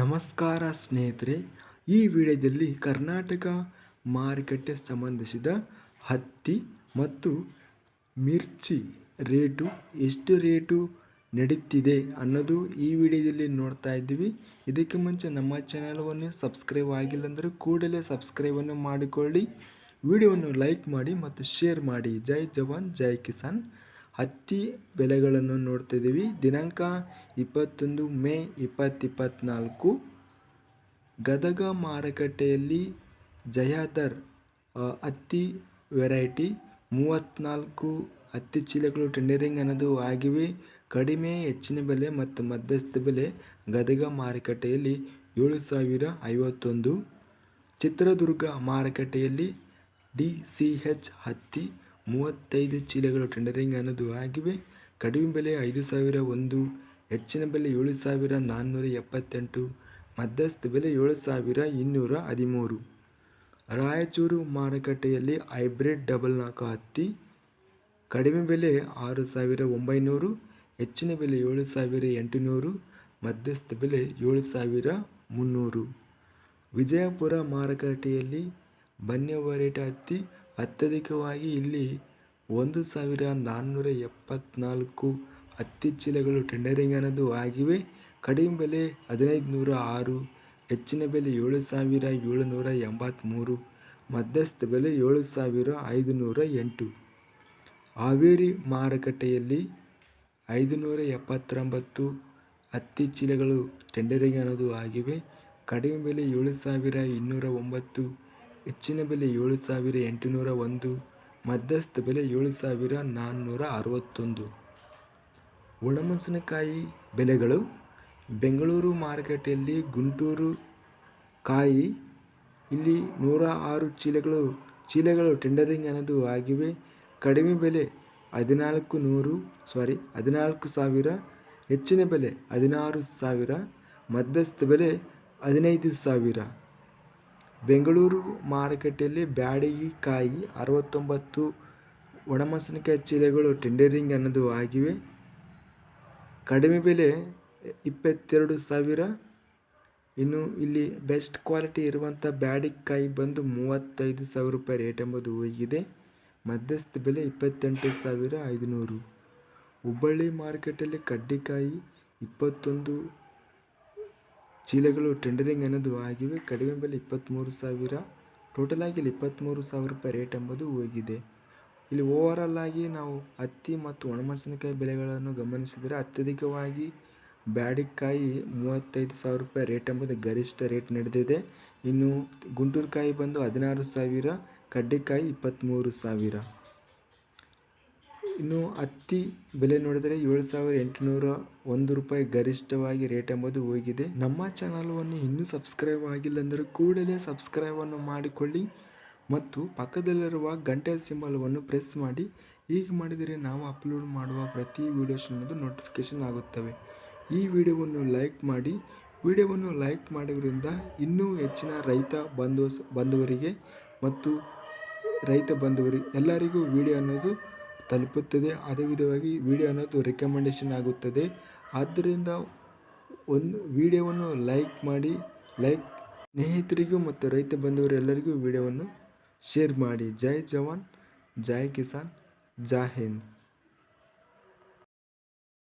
ನಮಸ್ಕಾರ ಸ್ನೇಹಿತರೆ, ಈ ವಿಡಿಯೋದಲ್ಲಿ ಕರ್ನಾಟಕ ಮಾರುಕಟ್ಟೆ ಸಂಬಂಧಿಸಿದ ಹತ್ತಿ ಮತ್ತು ಮಿರ್ಚಿ ರೇಟು, ಎಷ್ಟು ರೇಟು ನಡೀತಿದೆ ಅನ್ನೋದು ಈ ವಿಡಿಯೋದಲ್ಲಿ ನೋಡ್ತಾ ಇದ್ದೀವಿ. ಇದಕ್ಕೆ ಮುಂಚೆ ನಮ್ಮ ಚಾನಲವನ್ನು ಸಬ್ಸ್ಕ್ರೈಬ್ ಆಗಿಲ್ಲ ಅಂದರೆ ಕೂಡಲೇ ಸಬ್ಸ್ಕ್ರೈಬನ್ನು ಮಾಡಿಕೊಳ್ಳಿ. ವಿಡಿಯೋವನ್ನು ಲೈಕ್ ಮಾಡಿ ಮತ್ತು ಶೇರ್ ಮಾಡಿ. ಜೈ ಜವಾನ್, ಜೈ ಕಿಸಾನ್. ಹತ್ತಿ ಬೆಲೆಗಳನ್ನು ನೋಡ್ತಿದ್ದೀವಿ ದಿನಾಂಕ ಇಪ್ಪತ್ತೊಂದು ಮೇ ಇಪ್ಪತ್ತಿಪ್ಪತ್ನಾಲ್ಕು. ಗದಗ ಮಾರುಕಟ್ಟೆಯಲ್ಲಿ ಜಯಾದರ್ ಹತ್ತಿ ವೆರೈಟಿ ಮೂವತ್ತ್ನಾಲ್ಕು ಹತ್ತಿ ಚೀಲಗಳು ಟೆಂಡರಿಂಗ್ ಅನ್ನೋದು ಆಗಿವೆ. ಕಡಿಮೆ, ಹೆಚ್ಚಿನ ಬೆಲೆ ಮತ್ತು ಮಧ್ಯಸ್ಥ ಬೆಲೆ ಗದಗ ಮಾರುಕಟ್ಟೆಯಲ್ಲಿ ಏಳು ಸಾವಿರ ಐವತ್ತೊಂದು. ಚಿತ್ರದುರ್ಗ ಮಾರುಕಟ್ಟೆಯಲ್ಲಿ ಡಿ ಸಿ ಎಚ್ ಹತ್ತಿ ಮೂವತ್ತೈದು ಚೀಲಗಳು ಟೆಂಡರಿಂಗ್ ಅನ್ನೋದು ಆಗಿವೆ. ಕಡಿಮೆ ಬೆಲೆ ಐದು ಸಾವಿರ ಒಂದು, ಹೆಚ್ಚಿನ ಬೆಲೆ ಏಳು ಸಾವಿರ ನಾನ್ನೂರ ಎಪ್ಪತ್ತೆಂಟು, ಮಧ್ಯಸ್ಥ ಬೆಲೆ ಏಳು ಸಾವಿರ ಇನ್ನೂರ ಹದಿಮೂರು. ರಾಯಚೂರು ಮಾರುಕಟ್ಟೆಯಲ್ಲಿ ಹೈಬ್ರಿಡ್ ಡಬಲ್ ನಾಲ್ಕು ಹತ್ತಿ, ಕಡಿಮೆ ಬೆಲೆ ಆರು ಸಾವಿರ ಒಂಬೈನೂರು, ಹೆಚ್ಚಿನ ಬೆಲೆ ಏಳು ಸಾವಿರ ಎಂಟುನೂರು, ಮಧ್ಯಸ್ಥ ಬೆಲೆ ಏಳು ಸಾವಿರ ಮುನ್ನೂರು. ವಿಜಯಪುರ ಮಾರುಕಟ್ಟೆಯಲ್ಲಿ ಬನ್ಯವರೇಟ ಹತ್ತಿ ಅತ್ಯಧಿಕವಾಗಿ ಇಲ್ಲಿ ಒಂದು ಸಾವಿರ ನಾನ್ನೂರ ಎಪ್ಪತ್ನಾಲ್ಕು ಹತ್ತಿ ಚೀಲಗಳು ಟೆಂಡರಿಂಗ್ ಅನ್ನೋದು ಆಗಿವೆ. ಕಡಿಮೆ ಬೆಲೆ ಹದಿನೈದು ನೂರ ಆರು, ಹೆಚ್ಚಿನ ಬೆಲೆ ಏಳು ಸಾವಿರ ಏಳುನೂರ ಎಂಬತ್ತ್ಮೂರು ಮಧ್ಯಸ್ಥ ಬೆಲೆ ಏಳು ಸಾವಿರ ಐದುನೂರ ಎಂಟು. ಹಾವೇರಿ ಮಾರುಕಟ್ಟೆಯಲ್ಲಿ ಐದುನೂರ ಎಪ್ಪತ್ತೊಂಬತ್ತು ಹತ್ತಿ ಚೀಲಗಳು ಟೆಂಡರಿಂಗ್ ಅನ್ನೋದು ಆಗಿವೆ. ಕಡಿಮೆ ಬೆಲೆ ಏಳು ಸಾವಿರ ಇನ್ನೂರ ಒಂಬತ್ತು ಹೆಚ್ಚಿನ ಬೆಲೆ ಏಳು ಸಾವಿರ ಎಂಟುನೂರ ಒಂದು, ಮಧ್ಯಸ್ಥ ಬೆಲೆ ಏಳು ಸಾವಿರ ನಾನ್ನೂರ ಅರವತ್ತೊಂದು. ಒಣಮೆಣಸಿನಕಾಯಿ ಬೆಲೆಗಳು ಬೆಂಗಳೂರು ಮಾರುಕಟ್ಟೆಯಲ್ಲಿ ಗುಂಟೂರು ಕಾಯಿ ಇಲ್ಲಿ ನೂರ ಆರು ಚೀಲಗಳು ಚೀಲಗಳು ಟೆಂಡರಿಂಗ್ ಅನ್ನೋದು ಆಗಿವೆ. ಕಡಿಮೆ ಬೆಲೆ ಹದಿನಾಲ್ಕು ನೂರು ಸಾರಿ ಹದಿನಾಲ್ಕು ಸಾವಿರ, ಹೆಚ್ಚಿನ ಬೆಲೆ ಹದಿನಾರು ಸಾವಿರ, ಮಧ್ಯಸ್ಥ ಬೆಲೆ ಹದಿನೈದು ಸಾವಿರ. ಬೆಂಗಳೂರು ಮಾರುಕಟ್ಟೆಯಲ್ಲಿ ಬ್ಯಾಡಗಿ ಕಾಯಿ ಅರವತ್ತೊಂಬತ್ತು ಒಣಮೆಣಸಿನಕಾಯಿ ಚೀಲಗಳು ಟೆಂಡರಿಂಗ್ ಅನ್ನೋದು ಆಗಿವೆ. ಕಡಿಮೆ ಬೆಲೆ ಇಪ್ಪತ್ತೆರಡು ಸಾವಿರ. ಇನ್ನು ಇಲ್ಲಿ ಬೆಸ್ಟ್ ಕ್ವಾಲಿಟಿ ಇರುವಂಥ ಬ್ಯಾಡಿಕಾಯಿ ಬಂದು ಮೂವತ್ತೈದು ಸಾವಿರ ರೂಪಾಯಿ ರೇಟ್ ಎಂಬುದು ಹೋಗಿದೆ. ಮಧ್ಯಸ್ಥ ಬೆಲೆ ಇಪ್ಪತ್ತೆಂಟು ಸಾವಿರ ಐದುನೂರು. ಹುಬ್ಬಳ್ಳಿ ಮಾರುಕಟ್ಟೆಯಲ್ಲಿ ಕಡ್ಡಿಕಾಯಿ ಇಪ್ಪತ್ತೊಂದು ಚೀಲಗಳು ಟೆಂಡರಿಂಗ್ ಅನ್ನೋದು ಆಗಿವೆ. ಕಡಿಮೆ ಬೆಲೆ ಇಪ್ಪತ್ತ್ಮೂರು ಸಾವಿರ, ಟೋಟಲ್ ಆಗಿ ಇಲ್ಲಿ ಇಪ್ಪತ್ತ್ಮೂರು ಸಾವಿರ ರೂಪಾಯಿ ರೇಟ್ ಎಂಬುದು ಹೋಗಿದೆ. ಇಲ್ಲಿ ಓವರಾಲ್ ಆಗಿ ನಾವು ಹತ್ತಿ ಮತ್ತು ಒಣಮೆಣಸಿನಕಾಯಿ ಬೆಲೆಗಳನ್ನು ಗಮನಿಸಿದರೆ ಅತ್ಯಧಿಕವಾಗಿ ಬ್ಯಾಡಿಕಾಯಿ ಮೂವತ್ತೈದು ಸಾವಿರ ರೂಪಾಯಿ ರೇಟ್ ಎಂಬುದು ಗರಿಷ್ಠ ರೇಟ್ ನಡೆದಿದೆ. ಇನ್ನು ಗುಂಟೂರುಕಾಯಿ ಬಂದು ಹದಿನಾರು ಸಾವಿರ, ಕಡ್ಡಿಕಾಯಿ ಇಪ್ಪತ್ತ್ಮೂರು ಸಾವಿರ. ಇನ್ನು ಹತ್ತಿ ಬೆಲೆ ನೋಡಿದರೆ ಏಳು ಸಾವಿರ ಎಂಟುನೂರ ಒಂದು ರೂಪಾಯಿ ಗರಿಷ್ಠವಾಗಿ ರೇಟ್ ಎಂಬುದು ಹೋಗಿದೆ. ನಮ್ಮ ಚಾನಲ್ವನ್ನು ಇನ್ನೂ ಸಬ್ಸ್ಕ್ರೈಬ್ ಆಗಿಲ್ಲ ಅಂದರೆ ಕೂಡಲೇ ಸಬ್ಸ್ಕ್ರೈಬನ್ನು ಮಾಡಿಕೊಳ್ಳಿ ಮತ್ತು ಪಕ್ಕದಲ್ಲಿರುವ ಗಂಟೆ ಸಿಂಬಲ್ವನ್ನು ಪ್ರೆಸ್ ಮಾಡಿ. ಹೀಗೆ ಮಾಡಿದರೆ ನಾವು ಅಪ್ಲೋಡ್ ಮಾಡುವ ಪ್ರತಿ ವೀಡಿಯೋಸ್ ಅನ್ನೋದು ನೋಟಿಫಿಕೇಷನ್ ಆಗುತ್ತವೆ. ಈ ವಿಡಿಯೋವನ್ನು ಲೈಕ್ ಮಾಡಿ. ವಿಡಿಯೋವನ್ನು ಲೈಕ್ ಮಾಡೋದ್ರಿಂದ ಇನ್ನೂ ಹೆಚ್ಚಿನ ರೈತ ಬಂಧು, ಬಂಧುವರಿಗೆ ಮತ್ತು ರೈತ ಬಂಧುವರಿಗೆ ಎಲ್ಲರಿಗೂ ವಿಡಿಯೋ ಅನ್ನೋದು ತಲುಪುತ್ತದೆ. ಅದೇ ವಿಧವಾಗಿ ವಿಡಿಯೋ ಅನ್ನೋದು ರೆಕಮೆಂಡೇಷನ್ ಆಗುತ್ತದೆ. ಆದ್ದರಿಂದ ಒಂದು ವಿಡಿಯೋವನ್ನು ಲೈಕ್ ಮಾಡಿ ಲೈಕ್ ಸ್ನೇಹಿತರಿಗೂ ಮತ್ತು ರೈತ ಬಂಧುವರೆಲ್ಲರಿಗೂ ವಿಡಿಯೋವನ್ನು ಶೇರ್ ಮಾಡಿ. ಜೈ ಜವಾನ್, ಜೈ ಕಿಸಾನ್, ಜೈ ಹಿಂದ್.